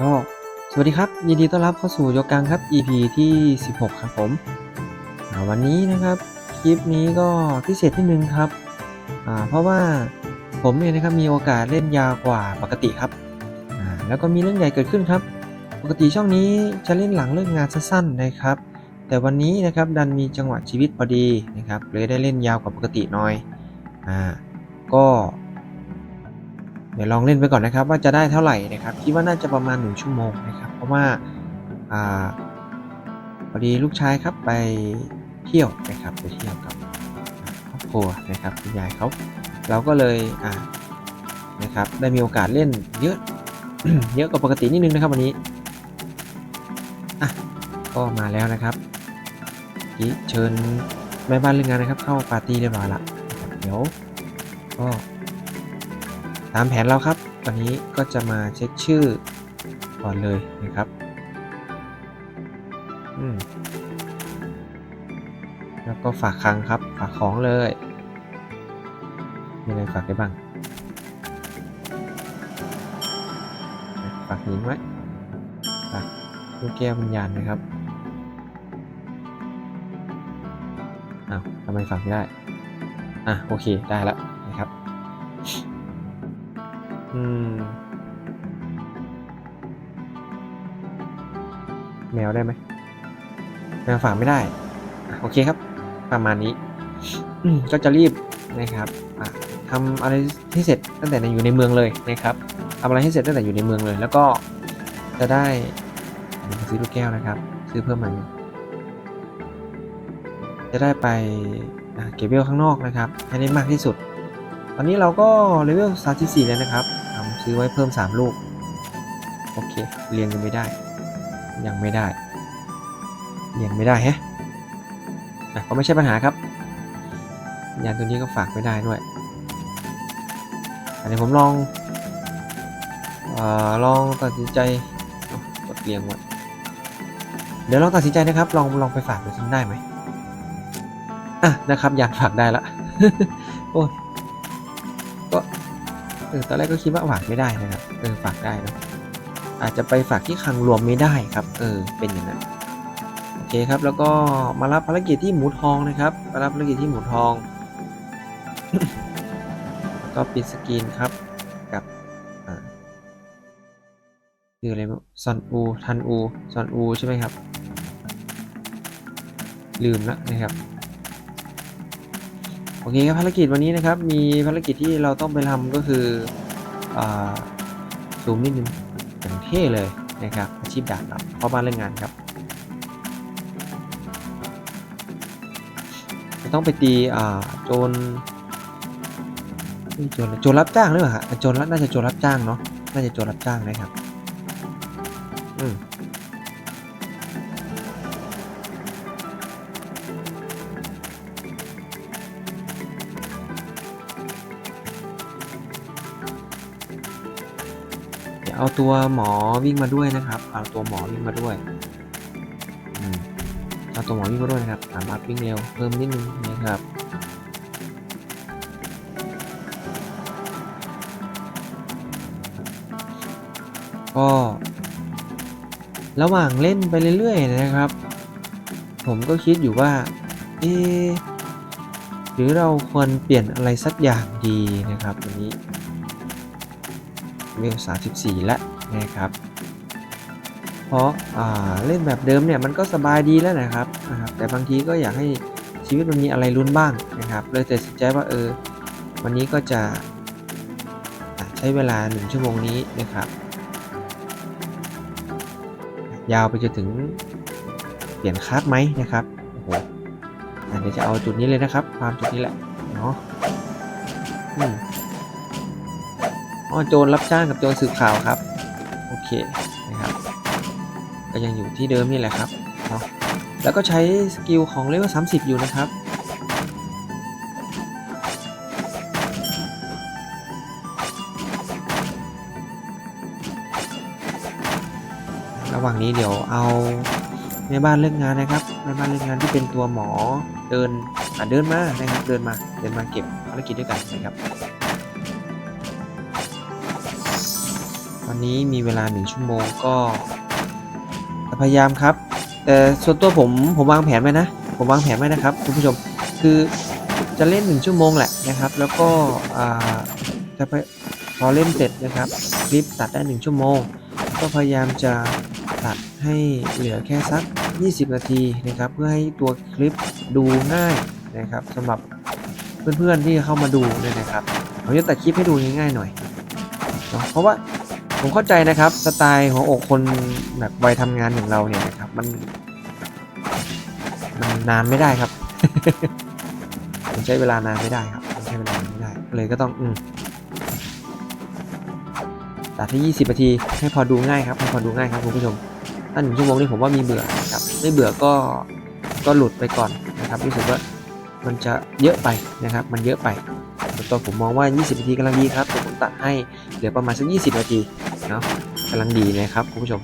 ก็สวัสดีครับ ยินดีต้อนรับเข้าสู่ยกกลางครับ EP ที่ 16 ครับผมวันนี้นะครับคลิปนี้ก็พิเศษที่นึงครับเพราะว่าผมเนี่ยนะครับมีโอกาสเล่นยาวกว่าปกติครับแล้วก็มีเรื่องใหญ่เกิดขึ้นครับ ปกติช่องนี้จะเล่นหลังเลิกงานสั้นๆนะครับ แต่วันนี้นะครับดันมีจังหวะชีวิตพอดีนะครับเลยได้เล่นยาวกว่าปกติหน่อยอ่าก็ เดี๋ยวลองเล่นไปก่อนนะครับ ว่าจะได้เท่าไหร่นะครับคิดว่าน่าจะประมาณ 1 ชั่วโมงนะครับ เพราะว่าอ่าพอดีลูกชายครับไปเที่ยวนะครับไปเที่ยวกับครอบครัวนะครับคุณยายเขาเราก็เลยอ่านะครับได้มีโอกาสเล่นเยอะเยอะกว่าปกตินิดนึงนะครับวันนี้อะก็มาแล้วนะครับที่เชิญแม่บ้านเรื่องงานนะครับ เข้าปาร์ตี้เรียบร้อยละเดี๋ยวก็ ตามแผนเราครับวันนี้ก็จะมาเช็คชื่อก่อนเลยนะครับอืมแล้วก็ฝากคังครับ ฝากของเลยมีอะไรฝากได้บ้าง ฝากหินไว้ฝากลูกแก้ววิญญาณนะครับอ้าวทำไมฝากไม่ได้ อะ โอเค ได้แล้วนะ แมวได้ไหมแมวฝากไม่ได้ โอเคครับ ประมาณนี้ก็จะรีบนะครับทำอะไรให้เสร็จตั้งแต่อยู่ในเมืองเลยนะครับทำอะไรให้เสร็จตั้งแต่อยู่ในเมืองเลย แล้วก็จะได้ซื้อลูกแก้วนะครับ ซื้อเพิ่มมาจะได้ไปเก็บเวลข้างนอกนะครับให้ได้มากที่สุด ตอนนี้เราก็เลเวล34แล้วนะครับ ซื้อไว้เพิ่ม 3 ลูก โอเค เรียงยังไม่ได้ ยังไม่ได้ เรียงไม่ได้แฮะอะก็ไม่ใช่ปัญหาครับ ยานตัวนี้ก็ฝากไม่ได้ด้วย อันนี้ผมลองอลองตัดสินใจกดเรียงไว้เดี๋ยวลองตัดสินใจนะครับ ลองลองไปฝากดูซิได้ไหมอะนะครับ อยานฝากได้ละ โอ้ เออตอนแรกก็คิดว่าฝากไม่ได้นะครับเออฝากได้นะอาจจะไปฝากที่คลังรวมไม่ได้ครับ เออเป็นอย่างนั้นโอเคครับแล้วก็มารับภารกิจที่หมูทองนะครับมารับภารกิจที่หมูทอง ก็ปิดสกรีนครับกับคืออะไรซอนอูทันอูซอนอูใช่ไหมครับ ลืมละนะครับ โอเคครับภารกิจวันนี้นะครับ มีภารกิจที่เราต้องไปทำก็คืออ่าซูมนิดนึงอย่างเท่เลยนะครับอาชีพดาบครับเพราะบ้านเรื่องงานครับจะต้องไปตีอ่าโจรไม่โจรโจรรับจ้างหรือเปล่าฮะโจรน่าจะโจรรับจ้างเนาะน่าจะโจรรับจ้างนะครับ อืม เอาตัวหมอวิ่งมาด้วยนะครับ เอาตัวหมอวิ่งมาด้วยเอาตัวหมอวิ่งมาด้วยนะครับ สามารถวิ่งเร็วเพิ่มนิดนึงนะครับก็ระหว่างเล่นไปเรื่อยๆนะครับ ผมก็คิดอยู่ว่า เอะหรือเราควรเปลี่ยนอะไรสักอย่างดีนะครับวันนี้ เวล 34 แล้วนะครับ เพราะาเล่นแบบเดิมเนี่ยมันก็สบายดีแล้วนะครับนะครับ แต่บางทีก็อยากให้ชีวิตมันมีอะไรลุ้นบ้างนะครับ เลยตัดสินใจว่าเออวันนี้ก็จะใช้เวลา 1 ชั่วโมงนี้นะครับ ยาวไปจนถึงเปลี่ยนคลาสไหมนะครับโอ้โหอะเดี๋ยวจะเอาจุดนี้เลยนะครับ ความจุดนี้แหละเนาะ อ๋อโจรรับจ้างกับโจรสืบข่าวครับ โอเคนะครับ ก็ยังอยู่ที่เดิมนี่แหละครับเนาะแล้วก็ใช้สกิลของเลเวล30 อยู่นะครับระหว่างนี้เดี๋ยวเอาแม่บ้านเลิกงานนะครับแม่บ้านเลิกงานที่เป็นตัวหมอเดินอะเดินมานะครับ เดินมาเดินมาเก็บภารกิจด้วยกันนะครับ ภวันนี้มีเวลาหนึ่งชั่วโมงก็พยายามครับ แต่ส่วนตัวผมผมวางแผนไว้นะ ผมวางแผนไว้นะครับคุณผู้ชมคือจะเล่นหนึ่งชั่วโมงแหละนะครับ แล้วก็จะไปพอเล่นเสร็จนะครับคลิปตัดได้หนึ่งชั่วโมง ก็พยายามจะตัดให้เหลือแค่สัก 20 นาทีนะครับ เพื่อให้ตัวคลิปดูง่ายนะครับสำหรับเพื่อนๆที่เข้ามาดูเนี่ยนะครับผมจะตัดคลิปให้ดูง่ายๆหน่อยเนาะเพราะว่า ผมเข้าใจนะครับสไตล์ของอกคนแบบวัยทำงานอย่างเราเนี่ยนะครับมันมันนานไม่ได้ครับผมใช้เวลานานไม่ได้ครับมันใช้เวลานานไม่ได้เลยก็ต้องอืมตัดที่ 20นาทีให้พอดูง่ายครับให้พอดูง่ายครับคุณผู้ชมถ้าหนึ่งชั่วโมงนี่ผมว่ามีเบื่อครับไม่เบื่อก็ก็หลุดไปก่อนนะครับรู้สึกว่ามันจะเยอะไปนะครับ มันเยอะไปส่วนตัวผมมองว่า 20 นาทีกำลังดีครับผมตัดให้เหลือประมาณสัก 20 นาที เนาะกำลังดีนะครับคุณผู้ชม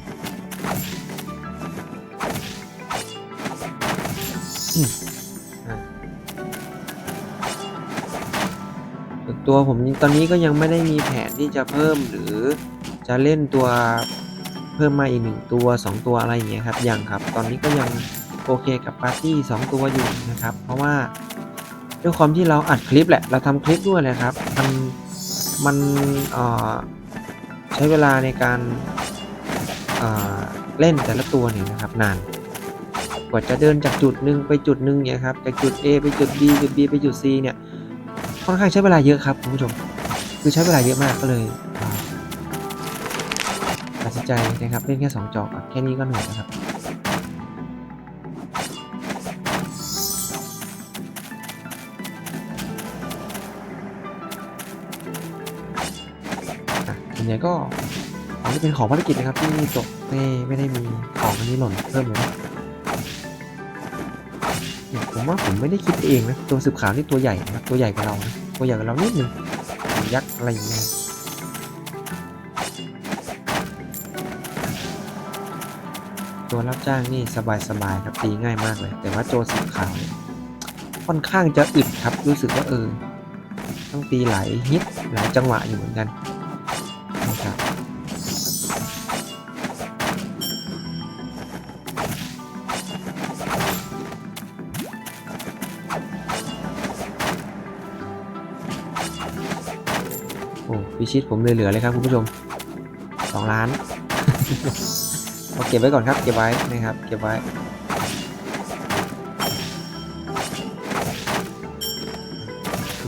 ตัวผมตอนนี้ก็ยังไม่ได้มีแผนที่จะเพิ่มหรือจะเล่นตัวเพิ่มมาอีกหนึ่งตัว 2 ตัวอะไรอย่างเงี้ยครับยังครับ ตอนนี้ก็ยังโอเคกับปาร์ตี้2ตัวอยู่นะครับ เพราะว่าด้วยความที่เราอัดคลิปแหละ เราทำคลิปด้วยแหละครับ มันมันเอ่อ ใช้เวลาในการเอ่อเล่นแต่ละตัวเนี่ยนะครับนาน กว่าจะเดินจากจุดหนึ่งไปจุดหนึ่งเนี่ยครับจากจุด A ไปจุด B จุด B ไปจุด C เนี่ยค่อนข้างใช้เวลาเยอะครับคุณผู้ชมคือใช้เวลาเยอะมากก็เลยอ่าตัดสินใจนะครับเล่นแค่สองจอกแค่นี้ก็เหนื่อยนะครับ ใหญ่ก็องที่เป็นของภารกิจนะครับที่จบไม่ไม่ได้มีของอันนี้หล่นเพิ่มเลยนะเนี่ยผมว่าผมไม่ได้คิดเองนะตัวสืบขาวนี่ตัวใหญ่นะตัวใหญ่กว่าเรานะตัวใหญ่กว่าเรานิดนึงยักษ์อะไรอย่างเงี้ยตัวรับจ้างนี่สบายๆครับตีง่ายมากเลย แต่ว่าโจสืบขาวเนี่ยค่อนข้างจะอึดครับรู้สึกว่าเออ ต้องตีหลายฮิตหลายจังหวะอยู่เหมือนกัน ชิตผมเลยเหลือเลยครับคุณผู้ชมสองล้านเอาเก็บไว้ก่อนครับเก็บไว้นะครับเก็บไว้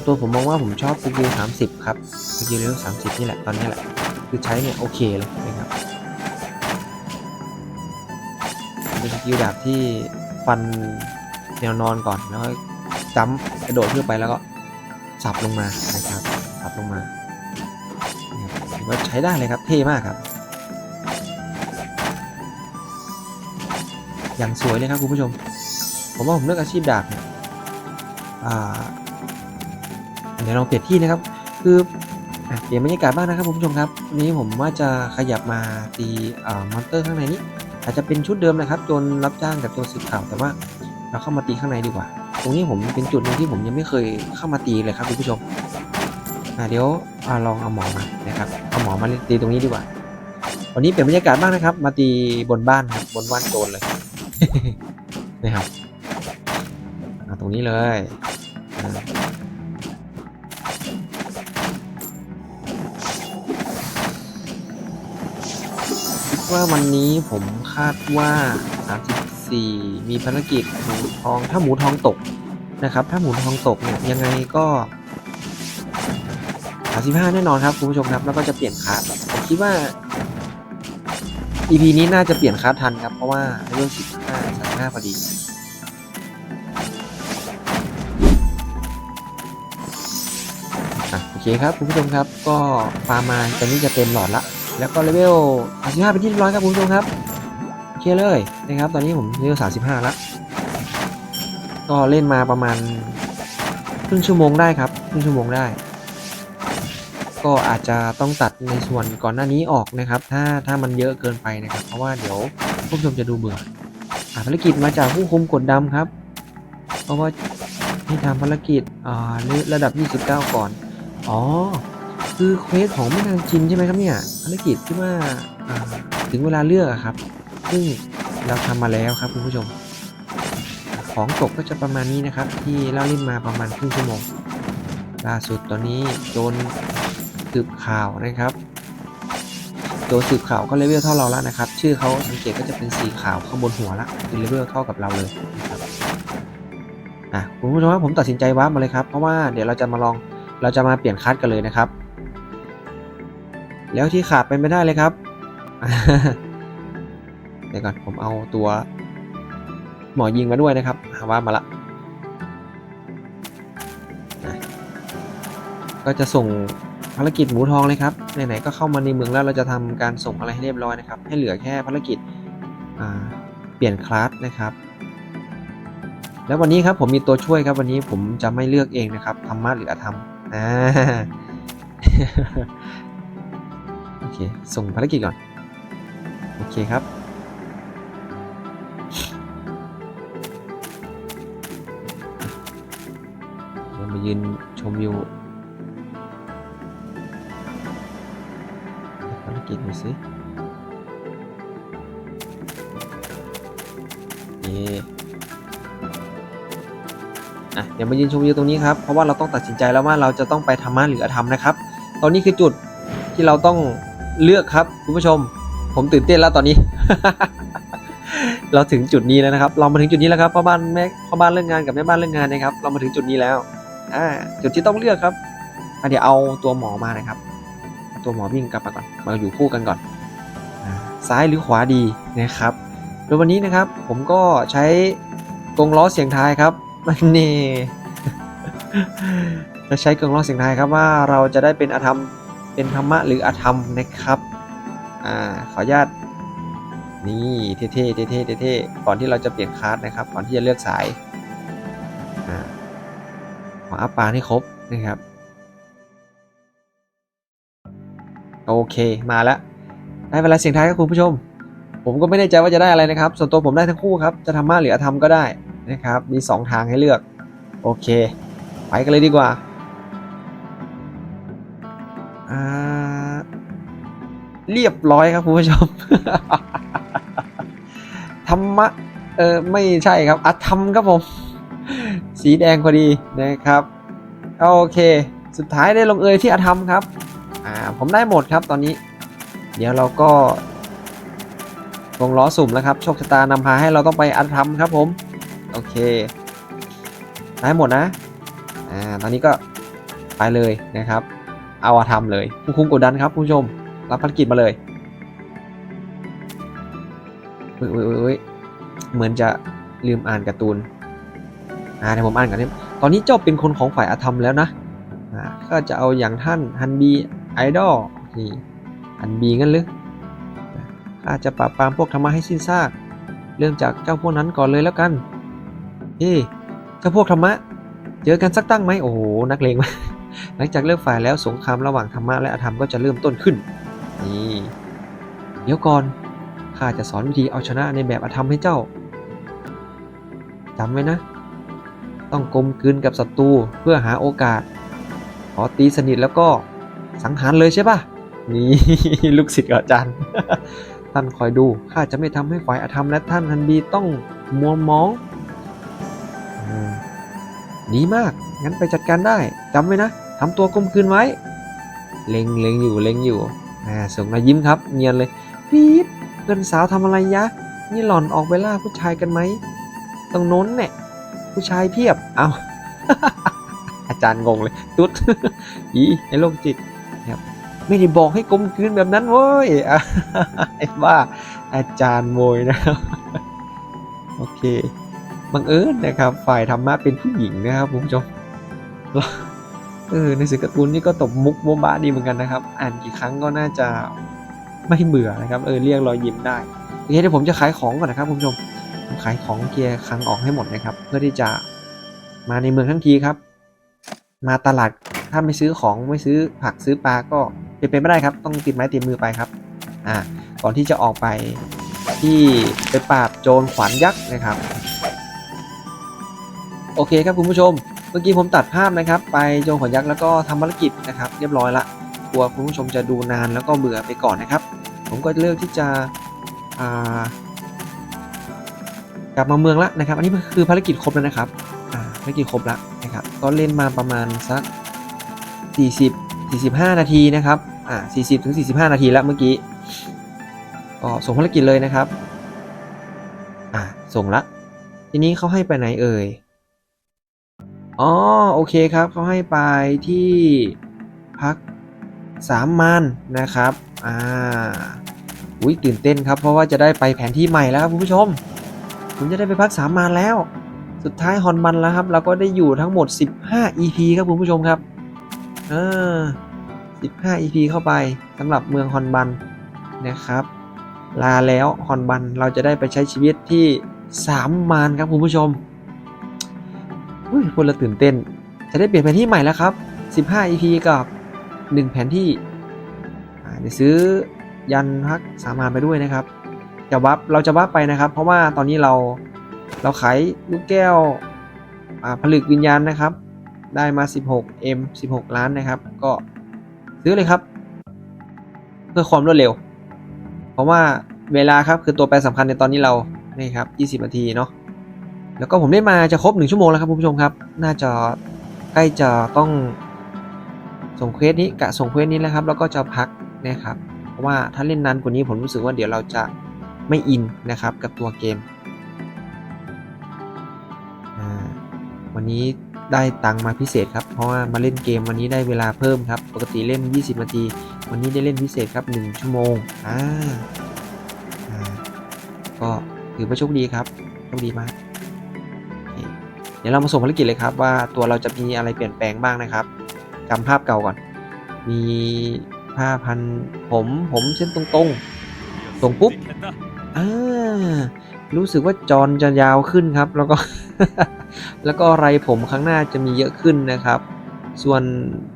ตัวผมมองว่าผมชอบสกิล30 ครับสกิลเลเวล30 นี่แหละตอนนี้แหละคือใช้เนี่ยโอเคเลยนะครับเป็นสกิลดาบที่ฟันแนวนอนก่อนแล้วก็จัมป์กระโดดขึ้นไปแล้วก็สับลงมานะครับสับลงมา ว่าใช้ได้เลยครับเท่มากครับ อย่างสวยเลยครับคุณผู้ชม ผมว่าผมเลือกอาชีพดาบเนี่ยเดี๋ยวลองเปลี่ยนที่นะครับ คือเปลี่ยนบรรยากาศบ้างนะครับคุณผู้ชมครับวันนี้ผมว่าจะขยับมาตีอมอนเตอร์ข้างในนี้อาจจะเป็นชุดเดิมนะครับจนรับจ้างกับตัวสีขาวแต่ว่าเราเข้ามาตีข้างในดีกว่า ตรงนี้ผมเป็นจุดหนึงที่ผมยังไม่เคยเข้ามาตีเลยครับคุณผู้ชมเดี๋ยวอลองเอาหมอมานะครับ หมอมาตีตรงนี้ดีกว่า วันนี้เปลี่ยนบรรยากาศบ้างนะครับ มาตีบนบ้านครับบนบ้านโจรเลยนะครับเอาตรงนี้เลยคิดว่าวันนี้ผมคาดว่า 34 มีภารกิจหมูทองถ้าหมูทองตกนะครับ ถ้าหมูทองตกเนี่ยยังไงก็ 35 แน่นอนครับคุณผู้ชมครับ แล้วก็จะเปลี่ยนคาร์ดผมคิดว่า EP นี้น่าจะเปลี่ยนคาร์ดทันครับ เพราะว่าเลเวล15 35พอดีอะโอเคครับคุณผู้ชมครับ ก็ฟาร์มมาตอนนี้จะเต็มหลอดละ แล้วก็เลเวล35เป็นที่เรียบร้อยครับคุณผู้ชมครับโอเคเลยนะครับ ตอนนี้ผมเลเวล35แล้วก็เล่นมาประมาณครึ่งชั่วโมงได้ครับครึ่งชั่วโมงได้ ก็อาจจะต้องตัดในส่วนก่อนหน้านี้ออกนะครับ ถ้าถ้ามันเยอะเกินไปนะครับ เพราะว่าเดี๋ยวผู้ชมจะดูเบื่ออะภารกิจมาจากผู้คุมกดดำครับ เพราะว่าให้ทำภารกิจอ่าระดับ 29 ก่อน อ๋อ คือเควสของแม่นางจินใช่ไหมครับเนี่ยภารกิจที่ว่าถึงเวลาเลือกครับ ซึ่งเราทำมาแล้วครับคุณผู้ชม ของตกก็จะประมาณนี้นะครับ ที่เล่าเล่นมาประมาณครึ่งชั่วโมงล่าสุดตอนนี้โจร สืบข่าวนะครับโจรสืบข่าวก็เลเวลเท่าเราแล้วนะครับ ชื่อเขาสังเกตก็จะเป็นสีขาวข้างบนหัวละคือเลเวลเท่ากับเราเลยนะครับอะคุณผู้ชมครับผมตัดสินใจวาร์ปมาเลยครับ เพราะว่าเดี๋ยวเราจะมาลองเราจะมาเปลี่ยนคัสกันเลยนะครับ แล้วที่ขาดไปไม่ได้เลยครับเดี๋ยวก่อนผมเอาตัว หมอยิงมาด้วยนะครับหาว่ามาละก็จะส่งารกิจหมูทองเลยครับไหนๆก็เข้ามาในเมืองแล้วเราจะทำการส่งอะไรให้เรียบร้อยนะครับ ให้เหลือแค่ภารกิจเปลี่ยนคลาสนะครับ แล้ววันนี้ครับผมมีตัวช่วยครับวันนี้ผมจะไม่เลือกเองนะครับธรรมะหรืออธรรมอ่าโอเคส่งภารกิจก่อนโอเคครับมายืนชมวิว กิจดูสิเย่อะเดี๋ยวมายืนชมวิวตรงนี้ครับ เพราะว่าเราต้องตัดสินใจแล้วว่าเราจะต้องไปธรรมะหรืออธรรมนะครับ ตอนนี้คือจุดที่เราต้องเลือกครับคุณผู้ชม ผมตื่นเต้นแล้วตอนนี้ เราถึงจุดนี้แล้วนะครับ เรามาถึงจุดนี้แล้วครับพ่อบ้านแม่พ่อบ้านเรื่องงานกับแม่บ้านเรื่องงานนะครับ เรามาถึงจุดนี้แล้วอ่าจุดที่ต้องเลือกครับเดี๋ยวเอาตัวหมอมานะครับ ตัวหมอวิ่งกลับมาก่อนมาอยู่คู่กันก่อน ซ้ายหรือขวาดีนะครับโดยวันนี้นะครับผมก็ใช้กรงล้อเสียงทายครับมันนี่จะใช้กรงล้อเสียงทายครับว่าเราจะได้เป็นอธรรมเป็นธรรมะหรืออธรรมนะครับอ่าขออนุญาตนี่เท่ๆเท่ๆเท่ๆก่อนที่เราจะเปลี่ยนคลาสนะครับก่อนที่จะเลือกสายอ่าขออัพปาให้ครบนะครับ โอเคมาแล้วได้เวลาเสียงท้ายครับคุณผู้ชม ผมก็ไม่แน่ใจว่าจะได้อะไรนะครับ ส่วนตัวผมได้ทั้งคู่ครับ จะทำมาหรืออธรรมก็ได้นะครับ มี 2 ทางให้เลือก โอเค ไปกันเลยดีกว่าอาเรียบร้อยครับคุณผู้ชม ธรรมะ เออไม่ใช่ครับอธรรมครับผม สีแดงพอดีนะครับ โอเค สุดท้ายได้ลงเอยที่อธรรมครับ ผมได้หมดครับตอนนี้ เดี๋ยวเราก็ลงล้อสุ่มแล้วครับ โชคชะตานำพาให้เราต้องไปอธรรมครับผม โอเค ได้หมดนะ อ่า ตอนนี้ก็ไปเลยนะครับ เอาอธรรมเลยผู้คุมกดดันครับคุณผู้ชม รับภารกิจมาเลยเว้ยเว้ยเว้ยเหมือนจะลืมอ่านการ์ตูน อ่าเดี๋ยวผมอ่านกันนะตอนนี้เจ้าเป็นคนของฝ่ายอาธรรมแล้วนะ อ่า ก็จะเอาอย่างท่านฮันบี ไอดอลนี่ฮันบีงั้นหรือข้าจะปราบปรามพวกธรรมะให้สิ้นซาก เริ่มจากเจ้าพวกนั้นก่อนเลยแล้วกันเฮ้เจ้าพวกธรรมะ เจอกันสักตั้งไหมโอ้โหนักเลงมาหลังจากเลิกฝ่ายแล้วสงครามระหว่างธรรมะและอธรรมก็จะเริ่มต้นขึ้นนี่เดี๋ยวก่อนข้าจะสอนวิธีเอาชนะในแบบอธรรมให้เจ้าจำไว้นะ ต้องกลมกลืนกับศัตรูเพื่อหาโอกาส ขอตีสนิทแล้วก็ สังหารเลยใช่ปะนี่ลูกศิษย์อาจารย์ ท่านคอยดูข้าจะไม่ทำให้ฝ่ายอธรรมและท่านฮันบีต้องมัวมองดีมากงั้นไปจัดการได้จำไว้นะทำตัวกลมกลืนไว้ เล็งเล็งอยู่เล็งอยู่อ่าส่งมายิ้มครับเนียนเลยปี๊ดเพื่อนสาวทำอะไรยะ นี่หล่อนออกไปล่าผู้ชายกันไหมตรงโน้นเนี่ยผู้ชายเพียบเอาอาจารย์งงเลย ตุ๊ดอีไอ้โรคจิต ไม่ได้บอกให้กลมกลืนแบบนั้นเว้ยไอ้บ้าอาจารย์โวยนะครับ โอเค บังเอิญนะครับ ฝ่ายธรรมะเป็นผู้หญิงนะครับคุณผู้ชมเออในสื่อการ์ตูนนี่ก็ตบมุกโมบ้าดีเหมือนกันนะครับ อ่านกี่ครั้งก็น่าจะไม่เบื่อนะครับเออเรียกรอยยิ้มได้โอเคเดี๋ยวผมจะขายของก่อนนะครับคุณผู้ชมขายของเคลียร์คลังออกให้หมดนะครับ เพื่อที่จะมาในเมืองทั้งทีครับ มาตลาดถ้าไม่ซื้อของไม่ซื้อผักซื้อปลาก็ เป็นไปไม่ได้ครับ ต้องติดไม้ติดมือไปครับ อ่า ก่อนที่จะออกไปที่ไปปราบโจรขวานยักษ์นะครับ โอเคครับคุณผู้ชม เมื่อกี้ผมตัดภาพนะครับ ไปโจรขวานยักษ์แล้วก็ทำภารกิจนะครับ เรียบร้อยละกลัวคุณผู้ชมจะดูนานแล้วก็เบื่อไปก่อนนะครับ ผมก็เลือกที่จะอ่ากลับมาเมืองละนะครับ อันนี้คือภารกิจครบแล้วนะครับอ่าภารกิจครบแล้วนะครับ ก็เล่นมาประมาณสัก 40 45 นาทีนะครับ อ่า40ถึง45 นาทีแล้วเมื่อกี้ ก็ส่งภารกิจเลยนะครับ อ่าส่งละ ทีนี้เขาให้ไปไหนเอ่ย อ๋อ โอเคครับ เขาให้ไปที่พักสามมันนะครับ อ่า อุ้ยตื่นเต้นครับ เพราะว่าจะได้ไปแผนที่ใหม่แล้วครับคุณผู้ชม ผมจะได้ไปพักสามมันแล้ว สุดท้ายฮอนบันแล้วครับ เราก็ได้อยู่ทั้งหมด 15 EP ครับคุณผู้ชมครับ เออ 15 EP เข้าไปสำหรับเมืองฮอนบันนะครับ ลาแล้วฮอนบันเราจะได้ไปใช้ชีวิตที่สามมานครับคุณผู้ชมอุ้ยพูดแล้วตื่นเต้น จะได้เปลี่ยนแผนที่ใหม่แล้วครับ 15 EP กับ 1 แผนที่เดี๋ยวซื้อยันพักสามานไปด้วยนะครับจะวับเราจะวับไปนะครับ เพราะว่าตอนนี้เราเราขายลูกแก้วผลึกวิญญาณนะครับ ได้มา 16 M 16 ล้านนะครับ ก็ ซื้อเลยครับ เพื่อความรวดเร็ว เพราะว่าเวลาครับคือตัวแปรสำคัญในตอนนี้เรานี่ครับ 20 นาทีเนาะแล้วก็ผมเล่นมาจะครบหนึ่งชั่วโมงแล้วครับคุณผู้ชมครับ น่าจะใกล้จะต้องส่งเควสนี้กะส่งเควสนี้แล้วครับ แล้วก็จะพักนะครับ เพราะว่าถ้าเล่นนานกว่านี้ผมรู้สึกว่าเดี๋ยวเราจะไม่อินนะครับกับตัวเกมวันนี้ ได้ตังมาพิเศษครับ เพราะว่ามาเล่นเกมวันนี้ได้เวลาเพิ่มครับ ปกติเล่น 20 นาที วันนี้ได้เล่นพิเศษครับ 1 ชั่วโมง อ่า ก็ถือว่าโชคดีครับ โชคดีมาก เดี๋ยวเรามาส่งภารกิจเลยครับ ว่าตัวเราจะมีอะไรเปลี่ยนแปลงบ้างนะครับจำภาพเก่าก่อน มีผ้าพันผมผมเส้นตรงๆส่งปุ๊บ อ่า รู้สึกว่าจอนจะยาวขึ้นครับ แล้วก็ แล้วก็ไรผมข้างหน้าจะมีเยอะขึ้นนะครับ ส่วน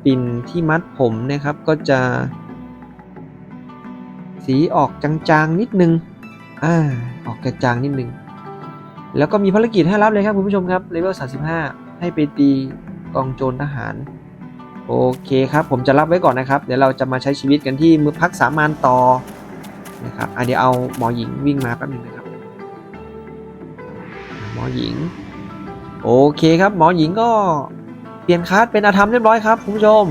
ปิ่นที่มัดผมนะครับก็จะ สีออกจางๆนิดนึงอ่าออกจางๆนิดนึง แล้วก็มีภารกิจให้รับเลยครับคุณผู้ชมครับเลเวล35 ให้ไปตีกองโจรทหาร โอเคครับผมจะรับไว้ก่อนนะครับ เดี๋ยวเราจะมาใช้ชีวิตกันที่มือพักสามานต่อนะครับอะเดี๋ยวเอาหมอหญิงวิ่งมาแป๊บหนึงนะครับ หมอหญิง โอเคครับ หมอหญิงก็เปลี่ยนคาร์ดเป็นอาธรรมเรียบร้อยครับคุณผู้ชม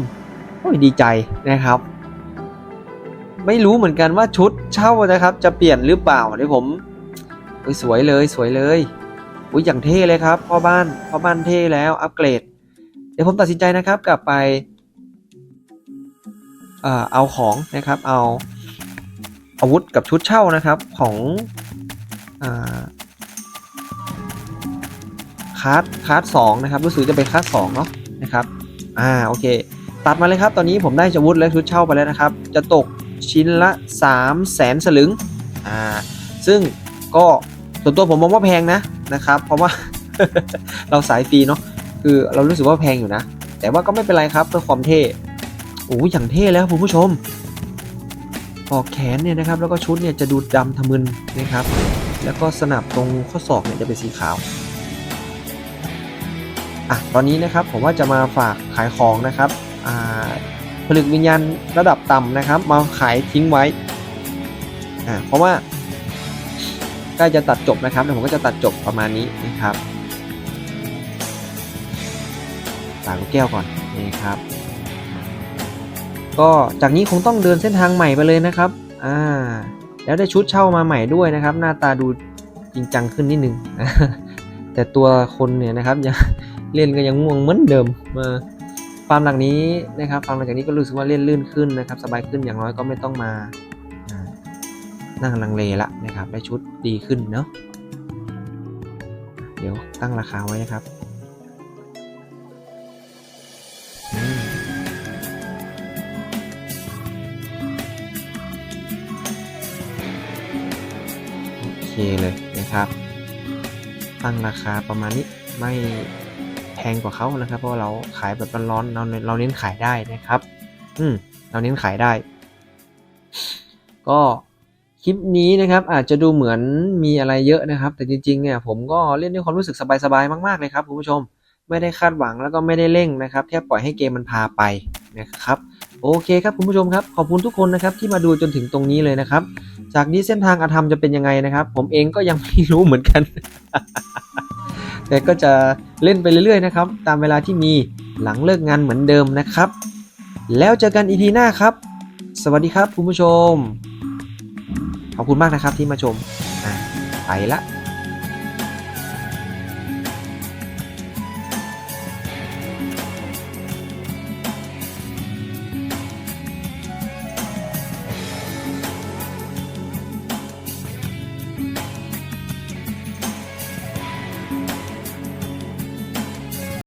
โอ้ยดีใจนะครับ ไม่รู้เหมือนกันว่าชุดเช่านะครับ จะเปลี่ยนหรือเปล่าเดี๋ยวผมอุ้ยสวยเลยสวยเลยอุ้ยอย่างเท่เลยครับพ่อบ้านพ่อบ้านเท่แล้วอัปเกรด เดี๋ยวผมตัดสินใจนะครับกลับไปเอาของนะครับเอาอาวุธกับชุดเช่านะครับของอาคาร์ดคาร์ดสองนะครับรู้สึกจะเป็นคาร์ดสองเนาะนะครับอ่าโอเค ตัดมาเลยครับ ตอนนี้ผมได้อาวุธและชุดเช่าไปแล้วนะครับ จะตกชิ้นละ 3 0 0แสนสลึงอ่าซึ่งก็ส่วนตัวผมมองว่าแพงนะนะครับ เพราะว่าเราสายฟรีเนาะคือเรารู้สึกว่าแพงอยู่นะ แต่ว่าก็ไม่เป็นไรครับเพื่อความเท่โอ้ยอย่างเท่แล้วคุณผู้ชมปอกแขนเนี่ยนะครับแล้วก็ชุดเนี่ยจะดูดำทะมึนนะครับ แล้วก็สนับตรงข้อศอกเนี่ยจะเป็นสีขาว อะตอนนี้นะครับผมว่าจะมาฝากขายของนะครับอ่าผลึกวิญญาณระดับต่ำนะครับ มาขายทิ้งไว้อ่าเพราะว่าใกล้จะตัดจบนะครับผมก็จะตัดจบประมาณนี้นะครับตาลูกแก้วก่อนนี่ครับ ก็จากนี้คงต้องเดินเส้นทางใหม่ไปเลยนะครับอ่าแล้วได้ชุดเช่ามาใหม่ด้วยนะครับ หน้าตาดูจริงจังขึ้นนิดนึงแต่ตัวคนเนี่ยนะครับยัง เล่นก็ยังง่วงเหมือนเดิมมาฟาร์มหลังนี้นะครับฟาร์มหลังจากนี้ก็รู้สึกว่าเล่นลื่นขึ้นนะครับ สบายขึ้นอย่างน้อยก็ไม่ต้องมานั่งลังเลละนะครับ ได้ชุดดีขึ้นเนาะเดี๋ยวตั้งราคาไว้นะครับโอเคเลยนะครับ ตั้งราคาประมาณนี้ไม่ งกว่าเขานะครับ เพราะว่าเราขายแบบร้อนๆเราเราเน้นขายได้นะครับ อืมเราเน้นขายได้ ก็คลิปนี้นะครับ อาจจะดูเหมือนมีอะไรเยอะนะครับ แต่จริงๆเนี่ยผมก็เล่นด้วยความรู้สึกสบายๆมากๆเลยครับคุณผู้ชม ไม่ได้คาดหวังแล้วก็ไม่ได้เร่งนะครับแค่ปล่อยให้เกมมันพาไปนะครับโอเคครับคุณผู้ชมครับขอบคุณทุกคนนะครับที่มาดูจนถึงตรงนี้เลยนะครับ จากนี้เส้นทางอาธรรมจะเป็นยังไงนะครับ ผมเองก็ยังไม่รู้เหมือนกัน แต่ก็จะเล่นไปเรื่อยๆนะครับ ตามเวลาที่มีหลังเลิกงานเหมือนเดิมนะครับ แล้วเจอกันอีพีหน้าครับ สวัสดีครับคุณผู้ชม ขอบคุณมากนะครับที่มาชมไปละ